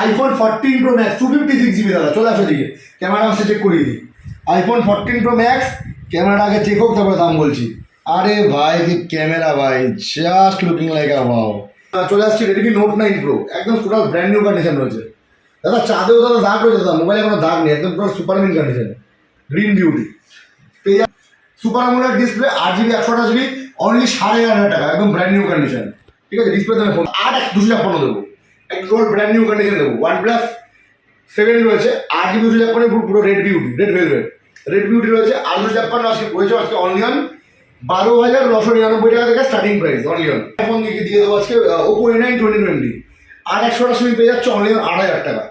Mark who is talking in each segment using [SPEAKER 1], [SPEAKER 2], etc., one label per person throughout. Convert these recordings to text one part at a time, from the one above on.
[SPEAKER 1] IPhone fourteen pro max two fifty six GB দাদা, চলে আসো দিকে ক্যামেরা আসছে চেক করিয়ে দিই। আইফোন ফোরটিন প্রো ম্যাক্স ক্যামেরাটা আগে চেক হোক, তারপরে দাম বলছি। আরে ভাই, কি ক্যামেরা ভাই just looking like a wow চলে আসছে রেডমি নোট নাইন প্রো একদম টোটাল ব্র্যান্ড নিউ কন্ডিশন রয়েছে। দাদা, চাঁদেও দাদা দাগ রয়েছে, দাদা মোবাইলে কোনো দাগ নেই, একদম পুরো super super mint condition green beauty super AMOLED display আট জিবি একশো আঠাশ জিবি অনলি সাড়ে এগারো হাজার টাকা, একদম ব্র্যান্ড নিউ কন্ডিশন ঠিক আছে ডিসপ্লে দামে ফোন আট এক দুশো ছাপ্পান্ন দেবো। একদম ব্র্যান্ড নিউ কন্ডিশন দেবো। ওয়ান প্লাস সেভেন রয়েছে আট জিবি দুশো ছাপ্পান্ন, পুরো red beauty red velvet red beauty রয়েছে আট দুশো ছাপ্পান্ন, আজকে রয়েছে, আজকে অনলিয়ন বারো হাজার নশো নিরানব্বই টাকা থেকে স্টার্টিং প্রাইস অনলিয়ন ফোন দিয়ে দিয়ে দেবো আজকে Oppo A nine twenty twenty আর একশো আঠাশ পেয়ে যাচ্ছে অনলিয়ন আট হাজার টাকা।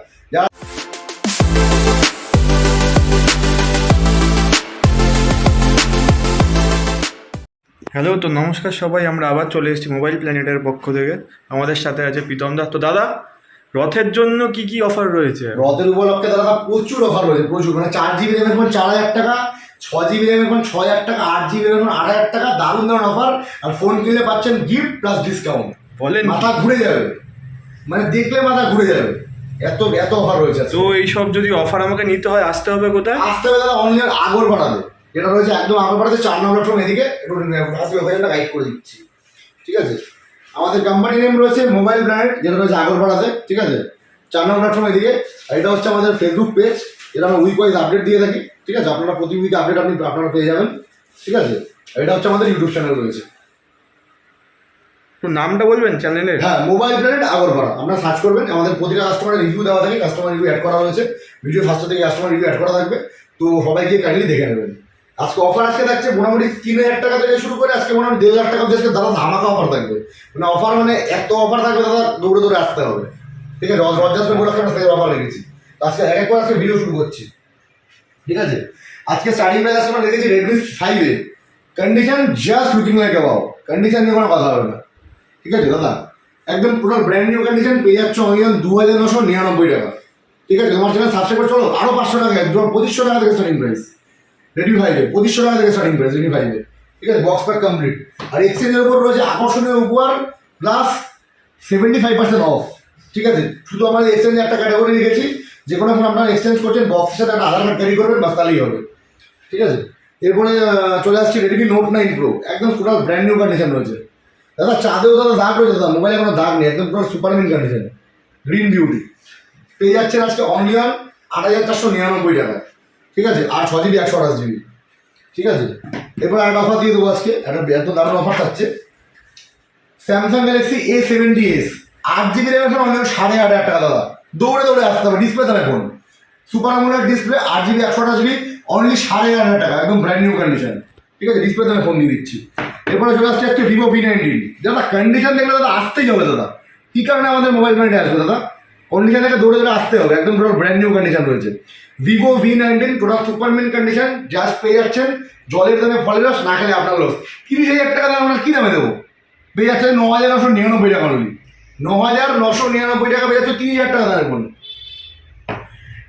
[SPEAKER 2] হ্যালো তো নমস্কার সবাই আমরা আবার চলে এসেছি মোবাইল প্ল্যানেটের পক্ষ থেকে। আমাদের সাথে আছে প্রীতম দাস তো দাদা রথের জন্য কি কি অফার রয়েছে?
[SPEAKER 1] রথের উপলক্ষে দাদা প্রচুর অফার রয়েছে প্রচুর। মানে চার জিবি র্যামের ফোন চার হাজার টাকা ছ জিবি র্যামের ফোন ছ হাজার টাকা আট জিবি র্যামের ফোন আট হাজার টাকা দারুণ দারুণ অফার আর ফোন কিনলে পাচ্ছেন গিফট প্লাস ডিসকাউন্ট
[SPEAKER 2] বলেন
[SPEAKER 1] মাথা ঘুরে যাবে। মানে দেখলে মাথা ঘুরে যাবে। এত এত অফার রয়েছে
[SPEAKER 2] তো এইসব যদি অফার আমাকে নিতে হয় আসতে হবে কোথায়?
[SPEAKER 1] আসতে হবে দাদা অনলাইন আগর ভাড়াতে যেটা রয়েছে একদম আগর ভাড়াতে চার নম্বর প্ল্যাটফর্ম এদিকে একটু আসবে ওখানে গাইড করে দিচ্ছি। ঠিক আছে? আমাদের কোম্পানি নেম রয়েছে মোবাইল ব্র্যান্ড যেটা রয়েছে আগর ভাড়াতে ঠিক আছে? চার নম্বর প্ল্যাটফর্ম এদিকে আর এটা হচ্ছে আমাদের ফেসবুক পেজ যেটা আমরা উইক ওয়াইজ আপডেট দিয়ে থাকি ঠিক আছে? আপনারা প্রতি উইকে আপডেট আপনি আপনারা পেয়ে যাবেন ঠিক আছে? আর এটা হচ্ছে আমাদের ইউটিউব চ্যানেল রয়েছে।
[SPEAKER 2] তো নামটা বলবেন চ্যানেলের
[SPEAKER 1] হ্যাঁ মোবাইল ব্র্যান্ড আগরপাড়া। আপনারা সার্চ করবেন আমাদের প্রতিটা কাস্টমারের রিভিউ দেওয়া থাকে কাস্টমার রিভিউ অ্যাড করা হয়েছে। ভিডিও ফার্স্ট থেকে কাস্টমার রিভিউ অ্যাড করা থাকবে তো সবাইকে কাইন্ডলি দেখে নেবেন। আজকে অফার আজকে থাকছে মোটামুটি তিন হাজার টাকা থেকে শুরু করে আজকে মোটামুটি দেড় হাজার টাকা আজকে দাদা ধামাকা অফার থাকবে। মানে অফার মানে এত অফার থাকবে দাদা, দৌড়ে দৌড়ে আসতে হবে। ঠিক আছে, রজ রজাসমেন্ট বলে আমরা সেই অফার রেখেছি। আজকে এক এক করে আজকে ভিডিও শুরু করছি। ঠিক আছে? আজকে স্টার্টিং প্রাইস আজকে আমরা রেখেছি রেডমি ফাইভে condition just looking like a wow condition নিয়ে কোনো কথা হবে না। ঠিক আছে, দাদা? একদম টোটাল ব্র্যান্ড নিউ কন্ডিশন পেয়ে যাচ্ছ অনিয়ন দু হাজার নশো নিরানব্বই টাকা। ঠিক আছে, তোমার চ্যানেল সাবস্ক্রাইব করে চলো আরও পাঁচশো টাকা পঁচিশশো টাকা থেকে স্টার্টিং প্রাইস রেডি ফাইভে পঁচিশশো টাকা থেকে স্টার্টিং প্রাইস রেডি ফাইভে ঠিক আছে বক্স প্যাক কমপ্লিট আর এক্সচেঞ্জের উপর রয়েছে আকর্ষণীয় উপহার plus seventy five percent off ঠিক আছে, শুধু আমাদের এক্সচেঞ্জে একটা ক্যাটাগরি রেখেছি, যে কোনো ফোন আপনারা এক্সচেঞ্জ করছেন বক্সের সাথে একটা আধার কার্ড ক্যারি করবেন বাস তাহলেই হবে। ঠিক আছে? এরপরে চলে আসছে রেডমি নোট নাইন প্রো একদম টোটাল ব্র্যান্ড নিউ কন্ডিশন রয়েছে। দাদা, চাঁদেও দাদা দাগ রয়েছে, দাদা। মোবাইলে কোনো দাগ নেই, একদম পুরো সুপারমিন কন্ডিশন গ্রিন বিউটি পেয়ে যাচ্ছেন আজকে অনলিয়ন আট হাজার চারশো নিরানব্বই টাকা ঠিক আছে? আর ছ জিবি, একশো আঠাশ জিবি। ঠিক আছে? এরপর একটা অফার দিয়ে দেবো আজকে। একটা এত দারুণ অফার থাকছে। Samsung Galaxy A seventy S আট জিবি র্যামের ফোন অনলাইন সাড়ে আট হাজার টাকা, দাদা। দৌড়ে দৌড়ে আসতে হবে। ডিসপ্লে দামে ফোন সুপার আমোলেড ডিসপ্লে আট জিবি, একশো আঠাশ জিবি অনলি সাড়ে আট হাজার টাকা, একদম ব্র্যান্ড নিউ কন্ডিশন ঠিক আছে? ডিসপ্লে দামে ফোন দিয়ে দিচ্ছি। এরপরে চলে আসছে আজকে ভিভো ভি নাইনটিন দাদা কন্ডিশন দেখলে দাদা, আসতেই হবে, দাদা। কী কারণে আমাদের মোবাইল ব্র্যান্ডে আসবে, দাদা? কন্ডিশন থেকে দৌড়ে দৌড়ে আসতে হবে। একদম টোটাল ব্র্যান্ড নিউ কন্ডিশন রয়েছে। Vivo V nineteen total super mint condition just পেয়ে যাচ্ছেন, জলের দামে ফলের রস না খেলে আপনার লস তিরিশ হাজার টাকা দাম আমরা কী দামে দেবো? পেয়ে যাচ্ছে ন হাজার নশো নিরানব্বই টাকা অনলি ন হাজার নশো নিরানব্বই টাকা পেয়ে যাচ্ছে তিরিশ হাজার টাকা দামের ফোন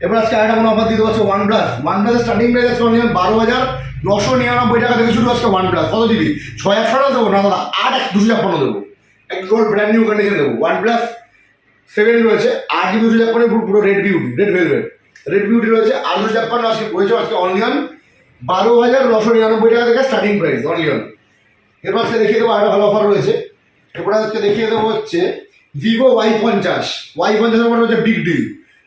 [SPEAKER 1] এবার আজকে আরেকটা কোনো অফার দিতে পারছে ওয়ান প্লাস ওয়ান প্লাসের স্টার্টিং প্রাইস আজকে অনলি বারো হাজার নশো নিরানব্বই টাকা থেকে শুরু আজকে ওয়ান প্লাস কত জিবি ছয় একশো দেবো, না দাদা, আট এক দুশো ছাপ্পান্ন দেবো। একদম ব্র্যান্ড নিউ কন্ডিশন দেবো। ওয়ান প্লাস সেভেন রয়েছে আট জিবি দুশো ছাপ্পান্ন পুরো red beauty red velvet red beauty রয়েছে আট দুশো ছাপ্পান্ন আজকে পড়েছে আজকে অনলিয়ন বারো হাজার নশো নিরানব্বই টাকা থেকে স্টার্টিং প্রাইস অনলিয়ন এরপর আজকে দেখিয়ে দেবো আরও ভালো অফার রয়েছে। এরপর আজকে দেখিয়ে দেবো হচ্ছে ভিভো ওয়াই পঞ্চাশ। ওয়াই পঞ্চাশের উপর হচ্ছে বিগ ডিল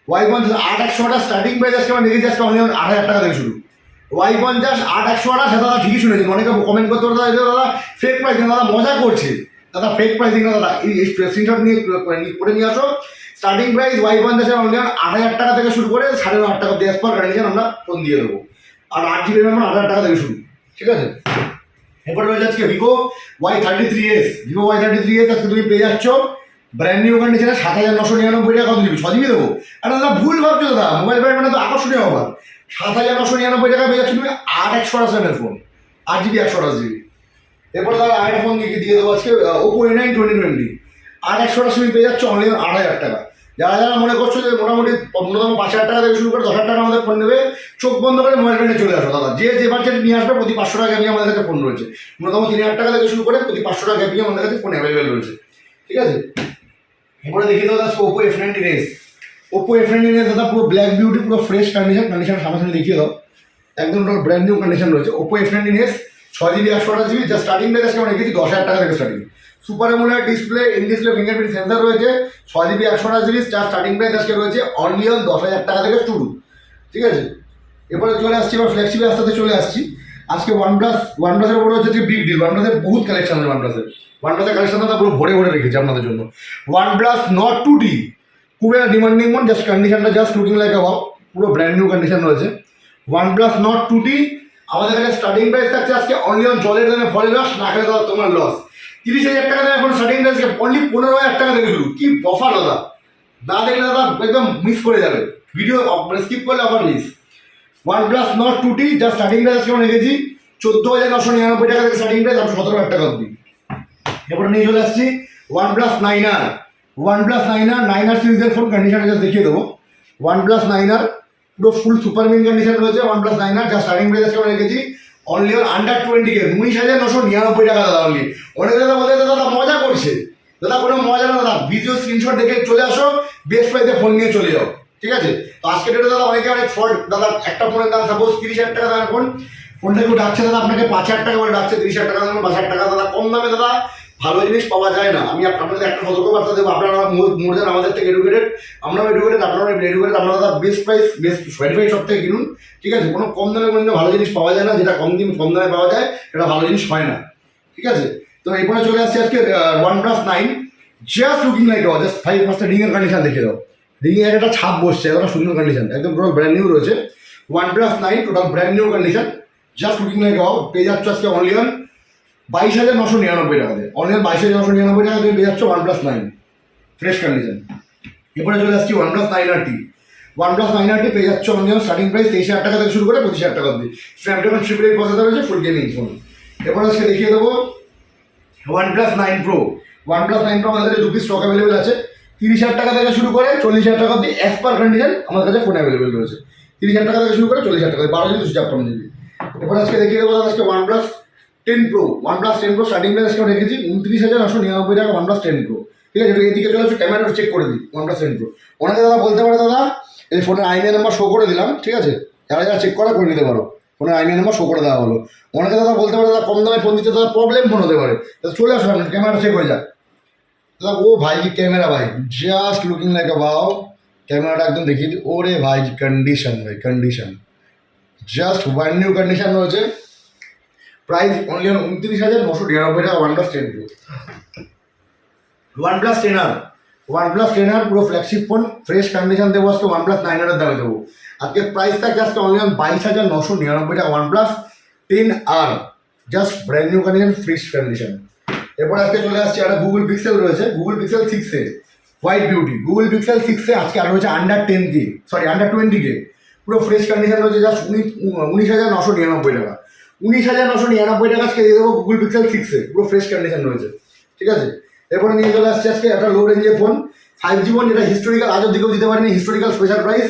[SPEAKER 1] ওয়াই পঞ্চাশ আট একশো আটা স্টার্টিং প্রাইস আজকে আমার দেখেছি, আজকে অনলি আট হাজার টাকা থেকে শুরু। ওয়াই পঞ্চাশ আট একশো আটা সেটা দাদা, ঠিকই শুনেছেন। অনেকে কমেন্ট করতে পারে, দাদা ফেক প্রাইসিং দাদা, মজা করছে। দাদা ফেক প্রাইসিং না দাদা, এই স্ক্রিনশট নিয়ে করে নিয়ে আসো। স্টার্টিং প্রাইস ওয়াই পঞ্চাশের অনলি আট হাজার টাকা থেকে শুরু করে সাড়ে ন টাকা দেওয়ার পর কন্ডিশন আমরা ফোন দিয়ে দেবো। আর আট জিবি র্যাম আট হাজার টাকা থেকে শুরু। ঠিক আছে? এরপরে রয়েছে আজকে Vivo Y thirty three S Vivo Y thirty three S আজকে তুমি পেয়ে যাচ্ছ। ব্র্যান্ড নিউ কন্ডিশনে সাত হাজার নশো নিরানব্বই টাকা কত দিবি? ছ জিবি দেবো। আর দাদা, ভুল ভাবছ দাদা। মোবাইল ব্র্যান্ড মানে তো আকর্ষণীয় অফার সাত হাজার নশো নিরানব্বই টাকা পেয়ে যাচ্ছ তুমি আট একশো আঠাশ ফোন আট জিবি একশো আঠাশ জিবি এরপরে দাদা আরেকটা ফোন দিয়ে দিয়ে দেবো আজকে Oppo A nine twenty twenty আট একশো আঠাশ তুমি পেয়ে যাচ্ছে অনলি আট হাজার টাকা। যারা যারা মনে করছ যে মোটামুটি ন্যূনতম পাঁচ হাজার টাকা থেকে শুরু করে দশ হাজার টাকা আমাদের ফোন নেবে, চোখ বন্ধ করে মোবাইল ব্র্যান্ডে চলে আসো দাদা। যে যে বাজেট নিয়ে আসবে প্রতি পাঁচশো টাকা গ্যাপি আমাদের কাছে ফোন রয়েছে। ন্যূনতম তিন হাজার টাকা থেকে শুরু করে প্রতি পাঁচশো টাকা গ্যাপি আমাদের কাছে ফোন অ্যাভেলেবেল রয়েছে। ঠিক আছে? এরপরে দেখিয়ে আজকে Oppo F nineteen S Oppo F ninety race দাদা পুরো ব্ল্যাক বিউটি পুরো ফ্রেশ কন্ডিশন কন্ডিশন সামনে দেখিয়ে দাও। একদম ব্র্যান্ড নিউ কন্ডিশন রয়েছে। ওপো এফ নাইনটিন এস ছয় জিবি একশো আঠাশ জিবি যা স্টার্টিং প্রাইস আমরা রেখেছি দশ হাজার টাকা থেকে starting super AMOLED display in display fingerprint sensor রয়েছে ছয় জিবি একশো আঠাশ জিবি যার স্টার্টিং প্রাইস আজকে রয়েছে অনলি অন দশ হাজার টাকা থেকে শুরু। ঠিক আছে? এরপরে চলে আসছি, এবার ফ্লেক্সিবল আস্তে চলে আসছি। আজকে ওয়ান প্লাস ওয়ান প্লাসের উপরে হচ্ছে বিগ ডিল ওয়ান প্লাসের বহুত কালেকশন আছে ওয়ান প্লাসের ওয়ান প্লাসের কালেকশন দাদা পুরো ভরে ভরে রেখেছি আপনাদের জন্য। One plus Nord two D খুব একটা ডিমান্ডিং মন জাস্ট কন্ডিশনটা just looking like a wow পুরো ব্র্যান্ড নিউ কন্ডিশন রয়েছে। One plus Nord two D আমাদের কাছে স্টার্টিং প্রাইস থাকছে আজকে অনলি অন জলের দামে ফলের লস না খেলে দাদা তোমার লস তিরিশ হাজার টাকা দামে এখন স্টার্টিং প্রাইস অনলি পনেরো হাজার টাকা থেকে শুরু। কি অফার দাদা? না দেখলে দাদা একদম মিস করে যাবে। ভিডিও স্কিপ করলে offer miss one plus Nord two T যা স্টার্টিং প্রাইস কেমন রেখেছি, চোদ্দ হাজার নশো নিরানব্বই টাকা থেকে স্টার্টিং প্রাইস আমরা সতেরো হাজার টাকা অব্দি এরপরে নিয়ে চলে আসছি one plus nine R one plus nine R nine R সিরিজের ফোন কন্ডিশনটা দেখিয়ে দেবো। ওয়ান প্লাস নাইন আর পুরো ফুল সুপার মিন কন্ডিশন রয়েছে ওয়ান প্লাস নাইন আর যা স্টার্টিং প্রাইস আজকে আমরা রেখেছি only on under twenty K উনিশ হাজার নশো নিরানব্বই টাকা দাদা অনলি অনেক দাদা বলে, দাদা মজা করছে। দাদা, কোনো মজা না, দাদা ভিডিও স্ক্রিনশট দেখে চলে আসো বেস্ট প্রাইসে ফোন নিয়ে চলে যাও, ঠিক আছে? তো আজকে ডেটে দাদা অনেকে অনেক ফল্ট দাদা, একটা ফোনের দাম সাপোজ তিরিশ হাজার টাকা দামের ফোন ফোনটা কেউ ডাকছে, দাদা, আপনাকে পাঁচ হাজার টাকা করে ডাকছে, তিরিশ হাজার টাকা দামের পাঁচ হাজার টাকা দাদা, কম দামে দাদা ভালো জিনিস পাওয়া যায় না। আমি আপনাদের একটা সতর্কবার্তা দেবো। আপনারা মোর দেন আমাদের থেকে এডুকেটেড আমরাও এডুকেটেড আপনারাও এডুকেটেড আপনারা দাদা বেস্ট প্রাইস বেস্ট ভেরিফাইড সব থেকে কিনুন। ঠিক আছে? কোনো কম দামে মধ্যে ভালো জিনিস পাওয়া যায় না। যেটা কম দিন কম দামে পাওয়া যায়, সেটা ভালো জিনিস হয় না। ঠিক আছে? তো এরপরে চলে আসছে আজকে one plus nine just looking like just five পাঁচটা রিংয়ের কন্ডিশন দেখে দাও। রিংয়ে একটা ছাপ বসছে একটা সুন্দর কন্ডিশন একদম টোটাল ব্র্যান্ড নিউ রয়েছে। One plus nine total brand new condition just looking like পেয়ে যাচ্ছ আজকে অনলি অন বাইশ হাজার নশো নিরানব্বই টাকাতে অনলি অন বাইশ হাজার নশো নিরানব্বই টাকা পেয়ে যাচ্ছ one plus nine fresh condition এরপরে চলে আসছি one plus nine R T one plus nine R T পেয়ে যাচ্ছ অনলি অন স্টার্টিং প্রাইস তেইশ হাজার টাকা থেকে শুরু করে পঁচিশ হাজার টাকা অব্দি স্ন্যাপড্রাগন ট্রিপল এইট প্রসেসর রয়েছে ফুল গেমিং ফোন এরপরে আজকে দেখিয়ে দেবো one plus nine pro one plus nine pro আমাদের দু পিস স্টক অ্যাভেলেবেল আছে। তিরিশ হাজার টাকা থেকে শুরু করে চল্লিশ হাজার টাকা অব্দি অ্যাজ পার কন্ডিশন আমাদের কাছে ফোন অ্যাভেলেবেল রয়েছে। তিরিশ হাজার টাকা থেকে শুরু করে চল্লিশ হাজার টাকা বারো জিবি দুশো ছাপ্পান্ন জিবি এরপর আজকে দেখিয়ে দেবো আজকে one plus ten pro one plus ten pro starting price আজকে রেখেছি? উনত্রিশ হাজার নশো নিরানব্বই টাকা ওয়ান প্লাস টেন প্রো ঠিক আছে? এদিকে চলে আসছে ক্যামেরাটা চেক করে দিই ওয়ান প্লাস টেন প্রো ওনাকে দাদা বলতে পারে দাদা, এই ফোনের আইনের নাম্বার শো করে দিলাম, ঠিক আছে? যারা যারা চেক করা করে নিতে পারো ফোনের আইনের নাম্বার শো করে দেওয়া হলো। ওনাকে দাদা বলতে পারে দাদা, কম দামে ফোন দিতে দাদা প্রবলেম ফোন হতে পারে। দাদা, চলে আসো ক্যামেরা চেক হয়ে যাক। দাদা, ও ভাই কি ক্যামেরা ভাই? Just looking like a wow ক্যামেরাটা একদম দেখিয়ে দিই, ওরে ভাই কন্ডিশন ভাই condition just one new condition রয়েছে। প্রাইস অনলি অন উনত্রিশ হাজার নশো নিরানব্বই টাকা one plus ten pro one plus ten R one plus ten R পুরো ফ্ল্যাগশিপ ফোন ফ্রেশ কন্ডিশন দেবো আজকে ওয়ান প্লাস নাইন হাজার দামে দেবো। আজকে প্রাইস থাকছে আজকে অনলি অন বাইশ হাজার নশো নিরানব্বই টাকা one plus ten R just brand new condition fresh condition এরপর আজকে চলে আসছে একটা গুগল পিক্সেল রয়েছে গুগল পিক্সেল সিক্সে হোয়াইট বিউটি গুগল পিক্সেল সিক্সে আজকে আর রয়েছে under ten K sorry under twenty K পুরো ফ্রেশ কন্ডিশন রয়েছে জাস্ট উনিশ হাজার নশো নিরানব্বই টাকা। উনিশ হাজার নশো নিরানব্বই টাকা আজকে দিয়ে দেবো গুগল পিক্সেল সিক্সে পুরো ফ্রেশ কন্ডিশন রয়েছে। ঠিক আছে? এরপরে নিয়ে চলে আসছে আজকে একটা লো রেঞ্জের ফোন ফাইভ জি ফোন যেটা হিস্টোরিক্যাল আজও দিকেও দিতে পারেনি historical special price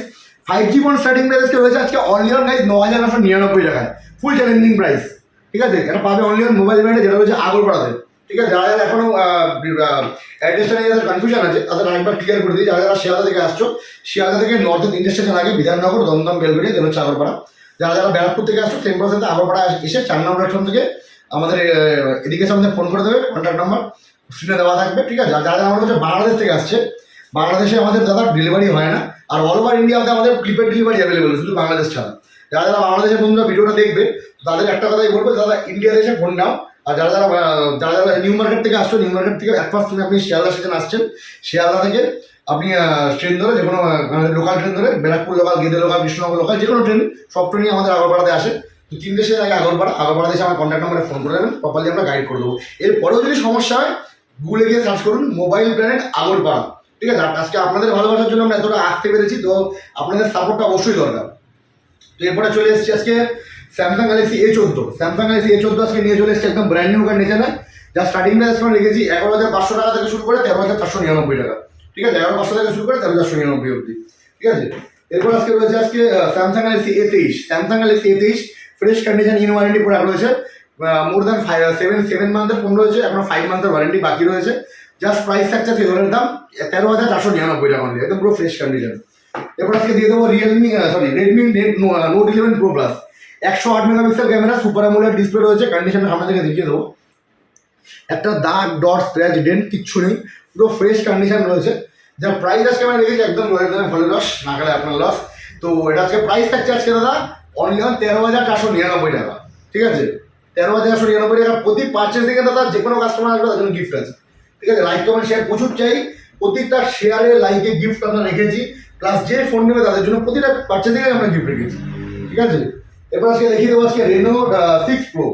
[SPEAKER 1] five G phone starting price আজকে রয়েছে আজকে অনলি অন গাইজ ন হাজার নশো নিরানব্বই টাকায়। ফুল চ্যালেঞ্জিং প্রাইস ঠিক আছে? এটা পাবে অনলি অন মোবাইল ব্র্যান্ডে যেটা রয়েছে আগরপাড়াতে। ঠিক আছে? যারা যারা এখনও অ্যাড্রেসটা নিয়ে কনফিউশন আছে, তাদের আরেকবার ক্লিয়ার করে দিই। যারা যারা শিয়ালদা থেকে আসছো, শিয়ালদা থেকে নর্থ তিনটে স্টেশন আগে বিধাননগর, দমদম, বেলগুড়ি, দেন হচ্ছে আগরপাড়া। যারা যারা ব্যারাকপুর থেকে আসছো সেম প্রসেসে আগরপাড়া এসে চার নম্বর প্ল্যাটফর্ম থেকে আমাদের এদিকে সামনে আমাদের ফোন করে দেবে কন্ট্যাক্ট নাম্বার স্ক্রিনে দেওয়া থাকবে, ঠিক আছে? যারা আমাদের হচ্ছে বাংলাদেশ থেকে আসছে, বাংলাদেশে আমাদের দাদা ডেলিভারি হয় না, আর অল ওভার ইন্ডিয়াতে আমাদের প্রিপেড ডেলিভারি অ্যাভেলেবেল শুধু বাংলাদেশ ছাড়া। যারা যারা বাংলাদেশের বন্ধুরা ভিডিওটা দেখবে, তাদের একটা কথাই বলব, দাদা ইন্ডিয়াতে এসে ফোন নাও আর যারা যারা যারা যারা নিউ মার্কেট থেকে আসছো নিউ মার্কেট থেকে এক ফার্স্ট আপনি শিয়ালদা স্টেশন আসছেন, শিয়ালদা থেকে আপনি ট্রেন ধরে যে কোনো লোকাল ট্রেন ধরে Barrackpore local Gede local Krishnanagar local যে কোনো ট্রেন সব ট্রেনই আমাদের আগরপাড়াতে আসে। তো তিন দেশের আগে আগরপাড়া আগরপাড়া দেশে আমার কন্ট্যাক্ট নাম্বারে ফোন করে দেবেন প্রপারলি আমরা গাইড করে দেবো। এরপরেও যদি সমস্যা হয় গুগলে গিয়ে সার্চ করুন মোবাইল প্ল্যানেট আগরপাড়া। ঠিক আছে? আজকে আপনাদের ভালোবাসার জন্য আমরা এতটা আসতে পেরেছি, তো আপনাদের সাপোর্টটা অবশ্যই দরকার। তো এরপরে চলে এসেছি আজকে স্যামসাং গ্যালাক্সি এ চোদ্দ। স্যামসাং গ্যালাক্সি এ চোদ্দ আজকে নিয়ে চলে এসেছি একদম ব্র্যান্ড নিউ কন্ডিশনে যা স্টার্টিং প্রাইস আমরা রেখেছি এগারো হাজার পাঁচশো টাকা থেকে শুরু করে তেরো হাজার চারশো নিরানব্বই টাকা। ঠিক আছে? এগারো পাঁচশো থেকে শুরু করে তেরো চারশো নিরানব্বই অবধি। ঠিক আছে? এরপর আজকে রয়েছে আজকে স্যামসাং গ্যালাক্সি এ তেইশ। স্যামসাং গ্যালাক্সি এ তেইশ fresh condition in warranty product রয়েছে। More than five seven seven মান্থের phone রয়েছে। এখনও ফাইভ মান্থের ওয়ারেন্টি বাকি রয়েছে। জাস্ট প্রাইস থাকছে আজকে ধরে দাম, তেরো হাজার চারশো নিরানব্বই টাকা একদম পুরো ফ্রেশ কন্ডিশন এরপর আজকে দিয়ে দেবো Realme sorry Redmi Note eleven pro plus একশো আট megapixel camera, super AMOLED display রয়েছে কন্ডিশনের সামনে থেকে দেখিয়ে দেবো। একটা দাগ ডট স্ক্র্যাচ ডেন্ট কিচ্ছু নেই, পুরো ফ্রেশ কন্ডিশন রয়েছে। যা প্রাইস আজকে আমি রেখেছি একদম রয়েছে দামে ফলে লস না গেলে আপনার লস তো এটা আজকে প্রাইস থাকছে আজকে দাদা অনলি অন তেরো হাজার চারশো নিরানব্বই টাকা, ঠিক আছে? তেরো হাজার চারশো নিরানব্বই টাকা প্রতি পার্চেস থেকে দাদা যে কোনো কাস্টমার আসবে জন্য গিফট আছে, ঠিক আছে? লাইক কমেন্ট শেয়ার প্রচুর চাই। প্রত্যেকটা শেয়ারে লাইকে গিফট আমরা রেখেছি প্লাস যে ফোন নেবে তাদের জন্য প্রতিটা পার্চেস থেকে আমরা গিফট রেখেছি, ঠিক আছে? এরপর আজকে দেখিয়ে দেবো আজকে রেনো সিক্স প্রো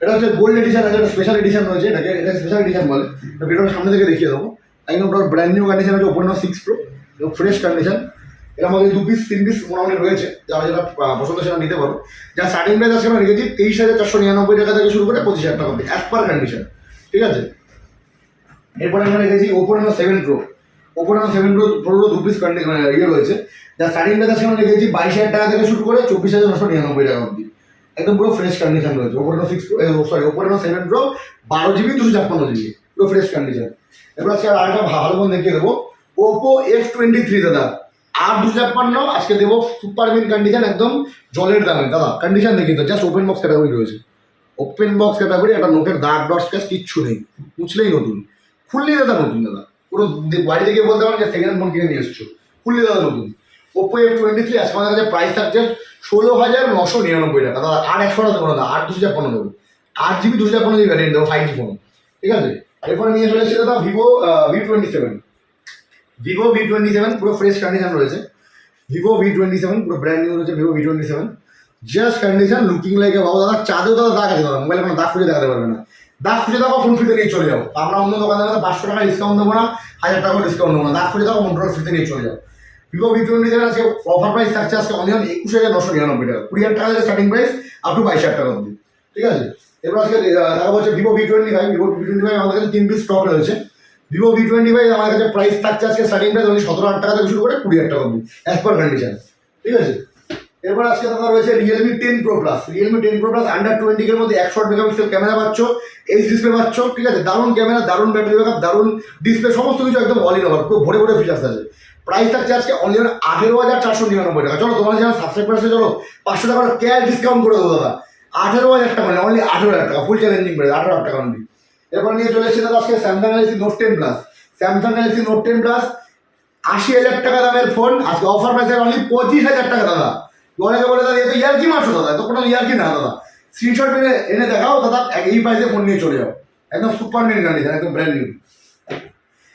[SPEAKER 1] এটা হচ্ছে গোল্ড এডিশন আছে একটা স্পেশাল এডিশন রয়েছে, এটাকে এটা স্পেশাল এডিশন বলে। এটা সামনে থেকে দেখিয়ে দেবো। একদম টোটাল ব্র্যান্ড নিউ কন্ডিশন আছে ওপেন সিক্স প্রো এবং ফ্রেশ কন্ডিশন এর মধ্যে দু পিস তিন পিস মোটামুটি রয়েছে, যারা যেটা পছন্দ সেটা নিতে পারো। যা স্টার্টিং প্রাইস আজকে আমরা রেখেছি তেইশ হাজার চারশো নিরানব্বই টাকা থেকে শুরু করে পঁচিশ হাজার টাকা অব্দি অ্যাজ পার কন্ডিশন ঠিক আছে? এরপরে আমরা রেখেছি Oppo Reno seven pro Oppo Reno seven pro pro দু পিস ইয়ে রয়েছে। যা স্টার্টিং প্রাইস আমরা রেখেছি বাইশ হাজার টাকা থেকে শুরু করে চব্বিশ হাজার নশো নিরানব্বই টাকা অব্দি একদম পুরো ফ্রেশ কন্ডিশন রয়েছে। Oppo Reno six sorry Oppo Reno seven pro বারো জিবি দুশো ছাপ্পান্ন জিবি পুরো ফ্রেশ কন্ডিশন এবার আজকে আর একটা ভালো ফোন দেখিয়ে দেবো। ওপো এফ টোয়েন্টি থ্রি দাদা। আর দুশো ছাপ্পান্ন, আজকে দেবো সুপার মিন কন্ডিশন একদম জলের দামে। দাদা কন্ডিশন দেখি তো জাস্ট ওপেন বক্স ক্যাটাগরি রয়েছে। ওপেন বক্স ক্যাটাগরি একটা নোটের দাগ ডট স্ক্যাচ কিচ্ছু নেই। মুছলেই নতুন। খুললেই দাদা নতুন, দাদা। পুরো দে- বাড়ি থেকে বলতে পারেন যে সেকেন্ড ফোন কিনে নিয়ে এসছো। খুললেই দাদা নতুন। ওপো এফ টোয়েন্টি থ্রি আজকে আমাদের কাছে প্রাইস থাকছে ষোলো হাজার নশো নিরানব্বই টাকা। দাদা, আর একশো টাকা দেবো না আট দুশো ছাপ্পান্ন দেবো। আট জিবি, দুশো ছাপ্পান্ন জিবি ভ্যারিয়েন্ট দেবো ফাইভ জি ফোন ঠিক আছে? এরপরে নিয়ে চলে এসেছে দাদা Vivo V twenty seven Vivo V twenty seven পুরো ফ্রেশ কন্ডিশন রয়েছে। ভিভো ভি টোয়েন্টি সেভেন পুরো ব্র্যান্ড নিউ রয়েছে Vivo V twenty seven just condition looking like বাবা, দাদা, চাঁদেও দাদা দাগ আছে, দাদা। মোবাইলে কোনো দাগ খুঁজে দেখাতে পারবে না। দাগ খুঁজে দেখো ফোন ফ্রিতে নিয়ে চলে যাও। আমরা অন্য দোকানে পাঁচশো টাকা ডিসকাউন্ট দেবো না, হাজার টাকা ডিসকাউন্ট দেবো না। দাগ খুঁজে দেখো ফোন ফ্রিতে নিয়ে চলে যাও। ভিভো ভি টোয়েন্টি সেভেন আজকে অফার প্রাইস থাকছে আজকে অনিয়ন একুশ হাজার নশো নিরানব্বই টাকা। কুড়ি হাজার টাকা থেকে স্টার্টিং প্রাইস আপ টু বাইশ হাজার টাকা অব্দি ঠিক আছে? এবার আজকে দেখা হচ্ছে Vivo V twenty five Vivo V twenty five আমাদের কাছে তিন পিস স্টক রয়েছে। ভিভো ভি টোয়েন্টি ফাইভ আমার কাছে প্রাইস থাকছে আজকে স্টার্টিং প্রাইস অনলি সতেরো হাজার টাকা থেকে শুরু করে কুড়ি হাজার টাকা অব্দি অ্যাজ পার কন্ডিশন ঠিক আছে? এরপর আজকে দাদা রয়েছে Realme ten pro plus Realme ten pro plus under twenty এর মধ্যে একশো মেগাপিক্সেল ক্যামেরা পাচ্ছ এইচ ডিসপ্লে পাচ্ছ, ঠিক আছে? দারুণ ক্যামেরা, দারুণ ব্যাটারি ব্যাকআপ দারুণ ডিসপ্লে সমস্ত কিছু একদম অল ইন ওভার পুরো ভরে ভরে ফিচার্স আছে। প্রাইস থাকছে আজকে অনলি আঠেরো হাজার চারশো নিরানব্বই টাকা। চলো, তোমার যারা সাবস্ক্রাইব করেছে চলো, পাঁচশো টাকার ক্যাশ ডিসকাউন্ট করে দেবো দাদা। আঠেরো হাজার টাকা মানে অনলি আঠেরো হাজার টাকা ফুল চ্যালেঞ্জিং প্রাইস আঠেরো হাজার টাকা অনলি এরপর নিয়ে চলে এসেছে দাদা আজকে Samsung Galaxy Note ten plus Samsung Galaxy Note ten plus আশি হাজার টাকা দামের ফোন আজকে অফার প্রাইস অনলি পঁচিশ হাজার টাকা দাদা। অনেকে বলে, দাদা এ তো ইয়ারকি মারছো দাদা, এত কোনো ইয়ারকি? না, দাদা স্ক্রিনশট এনে এনে দেখাও, দাদা, এই প্রাইসে ফোন নিয়ে চলে যাও। একদম সুপার নিউ কন্ডিশন একদম ব্র্যান্ড নিউ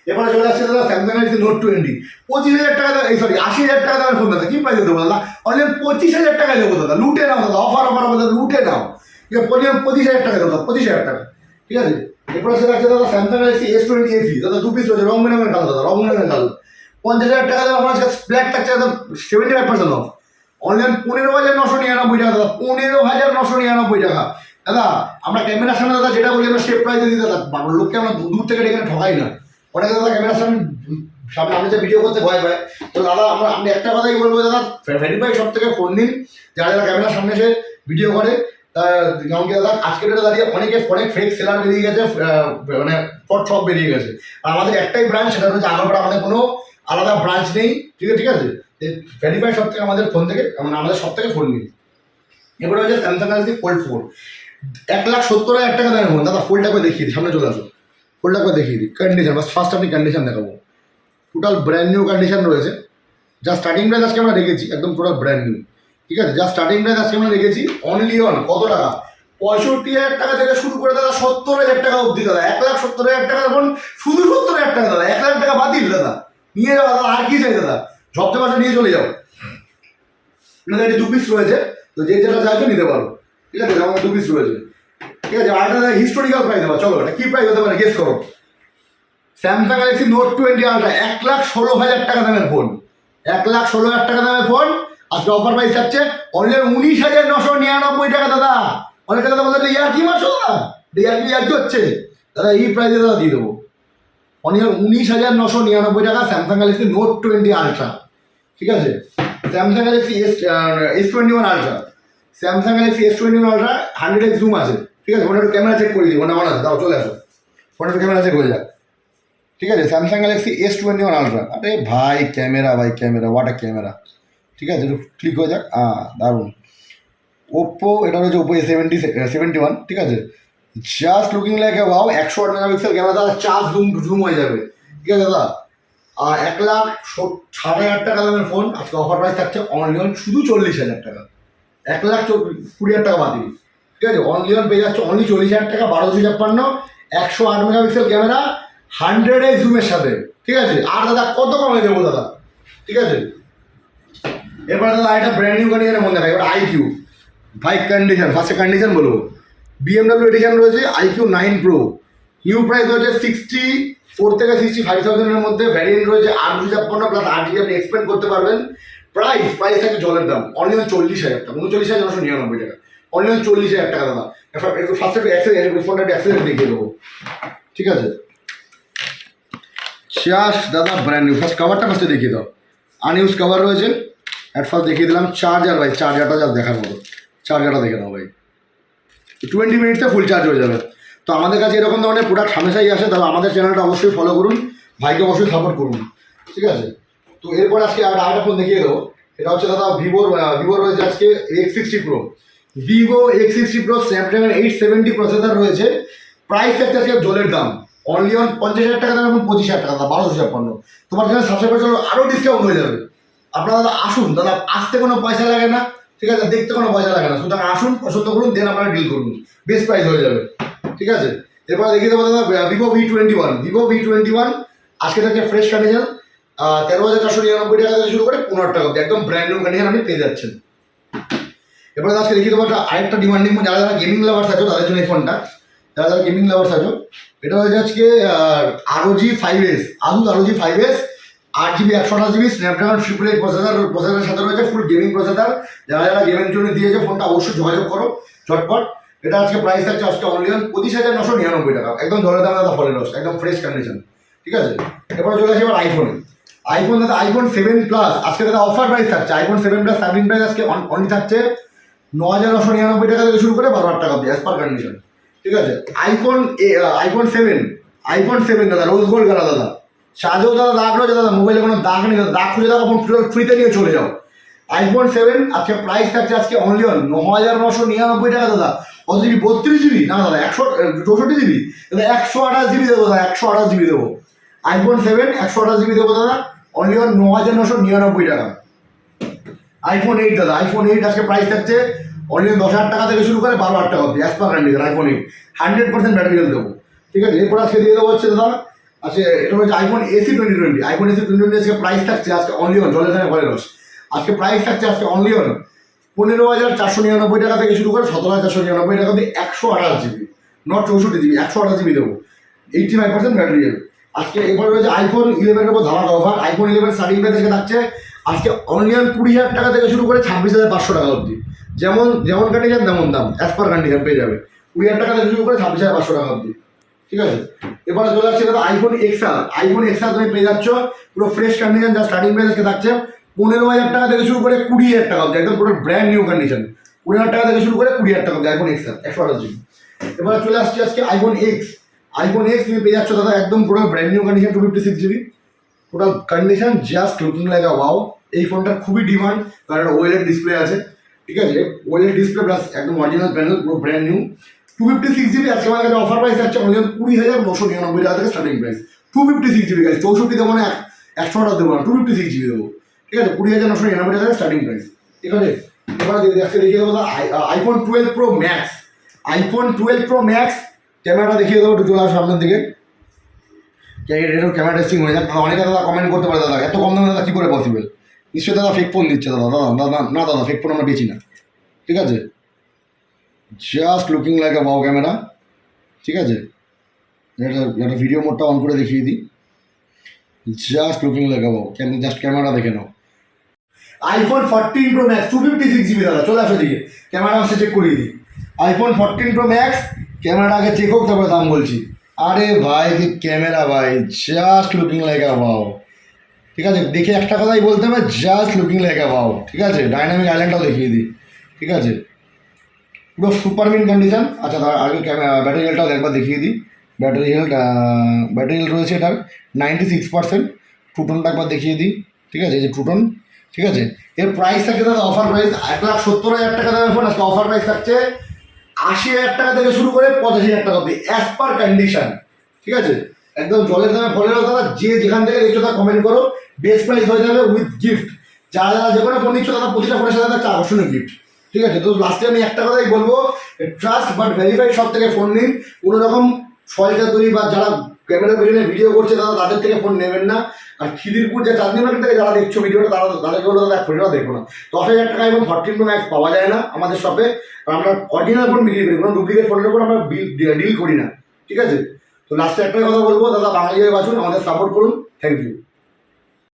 [SPEAKER 1] এবারে চলে আসছে, দাদা স্যামসাং গ্যালাক্সি নোট টোয়েন্টি পঁচিশ হাজার টাকা এই সরি আশি হাজার টাকা দামের ফোন দাদা, কি প্রাইসে দেবো, দাদা? অনলি পঁচিশ হাজার টাকা দেবো, দাদা, লুটে নাও, দাদা অফার অফার দাদা, লুটে নাও। ঠিক আছে, পঁচিশ হাজার টাকা দেবো দাদা, পঁচিশ হাজার টাকা। ঠিক আছে? এরপরে সেটা আছে দাদা Samsung Galaxy S twenty F E দাদা, দু পিস রয়েছে, রং বেরঙের কালো দাদা, রং বেরঙের কালো পঞ্চাশ হাজার টাকা দাম আমার কাছে ব্ল্যাক থাকছে, একদম seventy five percent off online পনেরো হাজার নশো নিরানব্বই টাকা, দাদা। পনেরো হাজার নশো নিরানব্বই টাকা। দাদা, আমরা ক্যামেরার সামনে, দাদা, যেটা বলি আমরা সেফ প্রাইসে দিই, দাদা। লোককে আমরা দূর থেকে ডেকে ঠকাই না। অনেকে, দাদা ক্যামেরার সামনে সামনে আমি যে ভিডিও করতে ভয় পায়। তো, দাদা, আমরা, আমি একটা কথাই বলব, দাদা। ভেরিফাই সব থেকে ফোন দিন যারা যারা ক্যামেরার সামনে এসে ভিডিও করে যেমন দাদা, আজকের ডেটে দাঁড়িয়ে অনেকে, অনেক ফেক সেলার বেরিয়ে গেছে মানে ফট সব বেরিয়ে গেছে। আর আমাদের একটাই ব্রাঞ্চ সেটা হচ্ছে আগারপাড়া আমাদের কোনো আলাদা ব্রাঞ্চ নেই। ঠিক আছে ঠিক আছে? ভেরিফাই সব থেকে আমাদের ফোন থেকে মানে আমাদের সব থেকে ফোন নিন এবারে হচ্ছে স্যামসাং গ্যালাক্সি ফোল্ড ফোর এক লাখ সত্তর হাজার টাকা দামের ফোন দাদা ফোল্ডটা করে দেখিয়ে দিই, সামনে চলে আসো। ফোল্ডটা করে দেখিয়ে দিই। কন্ডিশন বাস ফার্স্ট আপনি কন্ডিশন দেখাবো। টোটাল ব্র্যান্ড নিউ কন্ডিশন রয়েছে। যা স্টার্টিং প্রাইস আজকে আমরা রেখেছি, একদম টোটাল ব্র্যান্ড নিউ ঠিক আছে? যা স্টার্টিং প্রাইস আজকে আমরা রেখেছি অনলি অন কত টাকা? পঁয়ষট্টি হাজার টাকা থেকে শুরু করে দাদা, সত্তর হাজার টাকা অবধি দাদা। এক লাখ সত্তর হাজার টাকা এখন শুধু সত্তর হাজার টাকা দাদা। এক লাখ টাকা বাতিল, দাদা। নিয়ে যাও, দাদা, আর কি চাই দাদা? ঝপঝে মাসে নিয়ে চলে যাও। এটি দু পিস রয়েছে, তো যে যেটা চাইছো নিতে পারো। ঠিক আছে আমার দু পিস রয়েছে। ঠিক আছে, আর একটা হিস্টোরিক্যাল প্রাইস দেবো চলো এটা কী প্রাইস হতে পারে গেস করো। Samsung Galaxy Note twenty ultra এক লাখ ষোলো হাজার টাকা দামের ফোন এক লাখ ষোলো হাজার টাকা দামের ফোন আজকে অফার প্রাইস থাকছে অনলি উনিশ হাজার নশো নিরানব্বই টাকা, দাদা। অনেক দাদা বলতে ইয়ার কি মাসো দাদা? ইয়ার কি ইয়ার কি হচ্ছে। দাদা, এই প্রাইসে দাদা দিয়ে দেবো। উনিশ হাজার নশো নিরানব্বই টাকা Samsung Galaxy Note twenty ultra ঠিক আছে? Samsung Galaxy S S twenty one ultra Samsung Galaxy S twenty one ultra hundred X zoom আছে। ঠিক আছে? একটু ক্যামেরা চেক করে দিই, ফোনটা আমার আছে। দাও, চলে আসো। ফোনটা ক্যামেরা চেক হয়ে যাক। ঠিক আছে? Samsung Galaxy S twenty one ultra আরে ভাই ক্যামেরা ভাই ক্যামেরা হোয়াট আ ক্যামেরা ঠিক আছে? একটু ক্লিক হয়ে যাক। হ্যাঁ দারুণ। ওপ্পো এটা হচ্ছে Oppo A seventy seventy one ঠিক আছে? Just looking like a wow একশো আট মেগাপিক্সেল ক্যামেরা দাদা চার্জ জুম জুম হয়ে যাবে। ঠিক আছে দাদা? আর এক লাখ সাড়ে হাজার টাকা দামের ফোন আজকে অফার প্রাইস থাকছে অনলাইন শুধু চল্লিশ হাজার টাকা। এক লাখ কুড়ি হাজার টাকা বাতিল ঠিক আছে? অনলাইন পেয়ে যাচ্ছে অনলি চল্লিশ হাজার টাকা বারো দুশো ছাপ্পান্ন, একশো আট মেগাপিক্সেল ক্যামেরা হান্ড্রেড এক্স জুমের সাথে। ঠিক আছে? আর দাদা, কত কমে দেবো দাদা? ঠিক আছে? এবার দাদা এটা ব্র্যান্ড নিউ কন্ডিশনের মধ্যে রাখা এবার আইকিউ ভাই কন্ডিশন ফার্স্টে কন্ডিশন বলব। বিএমডাব্লিউ এডিশন রয়েছে iQOO nine pro new price রয়েছে সিক্সটি ফোর থেকে সিক্সটি ফাইভ থাউজেন্ডের মধ্যে। ভ্যারিয়েন্ট রয়েছে আট দুশো ছাপ্পান্ন প্লাস আট জিবি আপনি এক্সপেন্ড করতে পারবেন। প্রাইস প্রাইস থাকে জলের দাম। অনলি চল্লিশ হাজার টাকা। উনচল্লিশ হাজার নশো নিরানব্বই টাকা। অনলি চল্লিশ হাজার টাকা, দাদা। একটু ফার্স্টে একটু অ্যাক্সেস ফোনটা একটু অ্যাক্সেস দেখিয়ে দেবো। ঠিক আছে? জাস্ট দাদা ব্র্যান্ড নিউ ফার্স্ট কাভারটা ফার্স্টে দেখিয়ে দাও। আনইউজ কাভার রয়েছে। অ্যাট ফার্স্ট দেখিয়ে দিলাম। চার্জার ভাই চার্জারটা জাস্ট দেখার মতো। চার্জারটা দেখে নাও, ভাই। টোয়েন্টি মিনিটসে ফুল চার্জ হয়ে যাবে। তো আমাদের কাছে এরকম ধরনের প্রোডাক্ট হামেশাই আসে, তাহলে আমাদের চ্যানেলটা অবশ্যই ফলো করুন, ভাইকে অবশ্যই সাপোর্ট করুন, ঠিক আছে? তো এরপর আজকে আর আরেকটা ফোন দেখিয়ে দেবো এটা হচ্ছে দাদা ভিভোর ভিভোর রয়েছে আজকে X sixty pro Vivo X sixty pro Snapdragon eight seventy processor রয়েছে প্রাইস থাকছে আজকে জলের দাম। অনলি অন পঞ্চাশ হাজার টাকা দাম এখন পঁচিশ হাজার টাকা দাম, বারোশো ছাপ্পান্ন। তোমার জন্য সাবস্ক্রাইবার জন্য আরও ডিসকাউন্ট হয়ে যাবে। আপনারা দাদা আসুন, দাদা আসতে কোনো পয়সা লাগে না। ঠিক আছে? দেখতে কোনো পয়সা লাগে না। সুতরাং আসুন, পছন্দ করুন দেন আপনারা ডিল করুন বেস্ট প্রাইস হয়ে যাবে। ঠিক আছে? এরপর দেখিয়ে দেবো দাদা Vivo V twenty one Vivo V twenty one আজকে থাকছে ফ্রেশ কন্ডিশন তেরো হাজার চারশো নিরানব্বই টাকা থেকে শুরু করে পনেরো টাকা একদম ব্র্যান্ড নিউ কন্ডিশন আপনি পেয়ে যাচ্ছেন। এরপরে আজকে দেখিয়ে দেবো আরেকটা ডিমান্ডিং যারা যারা গেমিং লাভার্স আছো, তাদের জন্য এই ফোনটা যারা যারা গেমিং লাভার্স আছো, এটা হচ্ছে আজকে আরও জি ফাইভ এস আসুস আরও জি ফাইভ এস আট জিবি, একশো আঠাশ GB Snapdragon triple eight processor প্রসেসরের সাথে রয়েছে ফুল গেমিং প্রসেসর যারা যারা গেমের জন্য দিয়েছে ফোনটা অবশ্যই যোগাযোগ করো, ঝটপট। এটা আজকে প্রাইস থাকছে আজকে অনলি অন পঁচিশ হাজার নশো নিরানব্বই টাকা। একদম জলের দাম দাদা ফলের রস একদম ফ্রেশ কন্ডিশন ঠিক আছে? এরপরে চলে আসি এবার আইফোনে আইফোন দাদা আইফোন সেভেন প্লাস আজকে দাদা অফার প্রাইস থাকছে। IPhone seven plus starting price আজকে অনলি থাকছে ন হাজার নশো নিরানব্বই টাকা থেকে শুরু করে বারো হাজার টাকা অব্দি অ্যাজ পার কন্ডিশন ঠিক আছে? IPhone iPhone seven iPhone seven দাদা রোজ গোল্ড কালার দাদা। সাজেও দাদা দাগ রয়েছে, দাদা মোবাইলে কোনো দাগ নেই, দাদা, দাগ খুঁজে দাও আপনি ফ্রিতে নিয়ে চলে যাও। আইফোন সেভেন আজকে প্রাইস থাকছে, আজকে অনলি অন ন হাজার নশো নিরানব্বই টাকা, দাদা। কত জিবি বত্রিশ জিবি না, দাদা, একশো চৌষট্টি জিবি দাদা, একশো আঠাশ জিবি দেবো, দাদা, একশো আঠাশ জিবি দেবো। আইফোন সেভেন একশো আঠাশ জিবি দেবো, দাদা অনলি অন ন হাজার নশো নিরানব্বই টাকা। আইফোন এইট দাদা আইফোন এইট আজকে প্রাইস থাকছে অনলি দশ হাজার টাকা থেকে শুরু করে বারো হাজার টাকা অব্দি as per iPhone eight hundred percent battery দেবো। ঠিক আছে, এরপর আজকে দিয়ে দেবো হচ্ছে, দাদা আজকে এটা হচ্ছে iPhone SE twenty twenty iPhone SE twenty twenty আজকে প্রাইস থাকছে, আজকে অনলি অন জলের ধারে ঘরে রস। আজকে প্রাইস থাকছে, আজকে অনলি অন পনেরো হাজার চারশো নিরানব্বই টাকা থেকে শুরু করে সতেরো হাজার চারশো নিরানব্বই টাকা অব্দি একশো আঠাশ জিবি। নট চৌষট্টি জিবি, একশো আঠাশ জিবি দেবো। Eighty five percent battery health আজকে এরপরে রয়েছে আইফোন ইলেভেনের উপর ধামাকা offer iPhone eleven starting price থেকে থাকছে, আজকে অনলি অন কুড়ি হাজার টাকা থেকে শুরু করে ছাব্বিশ হাজার পাঁচশো টাকা অবধি। যেমন যেমন কন্ডিশন তেমন দাম অ্যাজ পার কন্ডিশন পেয়ে যাবে। কুড়ি হাজার টাকা থেকে শুরু করে ছাব্বিশ হাজার পাঁচশো টাকা অবধি। ঠিক আছে? এবার চলে আসছে দাদা আইফোন এক্সআর আইফোন এক্সআর তুমি পেয়ে যাচ্ছ। পুরো ফ্রেশ কন্ডিশন যা স্টার্টিং প্রাইস আজকে থাকছে। পনেরো হাজার টাকা থেকে শুরু করে কুড়ি হাজার টাকা অবধি, একদম পুরো ব্র্যান্ড নিউ কন্ডিশন কুড়ি হাজার টাকা থেকে শুরু করে কুড়ি হাজার টাকা অবধি আইফোন এক্সআর একশো আঠাশ জিবি এবার চলে আসছে আজকে আইফোন এক্স আইফোন এক্স তুমি পেয়ে যাচ্ছ, দাদা, একদম পুরো brand new condition two fifty six GB total condition just looking a wow এই ফোনটার খুবই ডিমান্ড কারণ ওয়েলের ডিসপ্লে আছে। ঠিক আছে? ওয়েলের ডিসপ্লে প্লাস একদম অরিজিনাল প্যানেল পুরো brand new two fifty six GB আজকে আমার কাছে অফার প্রাইস আছে অনলি কুড়ি হাজার নশো নিরানব্বই টাকা থেকে starting price two fifty six GB গাছ চৌষট্টি দেবো না একশো টাকা দেবো না টু ফিফটি সিক্স জিবি দেবো। ঠিক আছে, কুড়ি হাজার নশো নিরানব্বই টাকা স্টার্টিং প্রাইস ঠিক আছে? এবার আজকে দেখিয়ে দেবো iPhone twelve pro max iPhone twelve pro max ক্যামেরাটা দেখিয়ে দেবো একটু চলে সামনের দিকে। ক্যামেরা টেস্টিং হয়ে যাক। অনেকে দাদা কমেন্ট করতে পারে, দাদা, এত কম দামে দাদা কী করে পসিবল নিশ্চয়ই দাদা ফেক ফোন দিচ্ছে দাদা দাদা দাদা, না, দাদা ফেক ফোন আমরা বেচি না। ঠিক আছে? জাস্ট লুকিং লাইক আ বাউ ক্যামেরা ঠিক আছে? এটা একটা ভিডিও মোডটা অন করে দেখিয়ে দিই। জাস্ট লুকিং লাইক আ বাউ জাস্ট ক্যামেরা দেখে নাও। IPhone fourteen pro max two fifty six GB দাদা, চলে আসো দিকে ক্যামেরা আসছে চেক করিয়ে দিই। আইফোন ফোরটিন প্রো ম্যাক্স ক্যামেরাটা আগে চেক হোক, তারপরে দাম বলছি। আরে ভাই, কি ক্যামেরা ভাই জাস্ট লুকিং লাইক আ বাউ ঠিক আছে? দেখে একটা কথাই বলতে হবে জাস্ট লুকিং লাইক আ বাউ ঠিক আছে? ডাইনামিক আইল্যান্ডটাও দেখিয়ে দিই। ঠিক আছে? পুরো সুপার মিন কন্ডিশন আচ্ছা তার আগে ব্যাটারি হেলটাও একবার দেখিয়ে দিই। ব্যাটারি হেলথ ব্যাটারি হেলথ রয়েছে এটার নাইনটি সিক্স পার্সেন্ট টুটনটা একবার দেখিয়ে দিই। ঠিক আছে, এই যে টুটন ঠিক আছে? এর প্রাইস থাকছে দাদা অফার প্রাইস এক লাখ সত্তর হাজার টাকা দামের ফোন আজকে অফার প্রাইস থাকছে আশি হাজার টাকা থেকে শুরু করে পঁচাশি হাজার টাকা অব্দি অ্যাজ পার কন্ডিশন ঠিক আছে? একদম জলের দামে, ফলের দাদা যে যেখান থেকে দেখছ তা কমেন্ট করো। বেস্ট প্রাইস হয়ে যাবে উইথ গিফট যারা যারা যে কোনো ফোন নিচ্ছ দাদা প্রতিটা ফোনের সাথে একটা আকর্ষণীয় গিফট ঠিক আছে, তো লাস্টে আমি একটা কথাই বলব ট্রাস্ট বাট ভেরিফাইড সব থেকে ফোন নিন। কোনো রকম ছয়টা তৈরি বা যারা ক্যামেরা পেছনে ভিডিও করছে, তারা তাদের থেকে ফোন নেবেন না। আর খিদিরপুর যে চাঁদনি মার্কেট থেকে যারা দেখছ ভিডিওটা তারা তাদেরকে বলো দাদা ফোনটা দেখো না। দশ হাজার টাকা এবং ফর্টিন প্রো ম্যাক্স পাওয়া যায় না আমাদের শপে আর আমরা অরিজিনাল ফোন বিক্রি করি কোনো ডুপ্লিকেট ফোনের উপর আমরা ডিল করি না। ঠিক আছে? তো লাস্টে একটাই কথা বলব, দাদা বাঙালি হয়ে বাঁচুন, আমাদের সাপোর্ট করুন। Thank you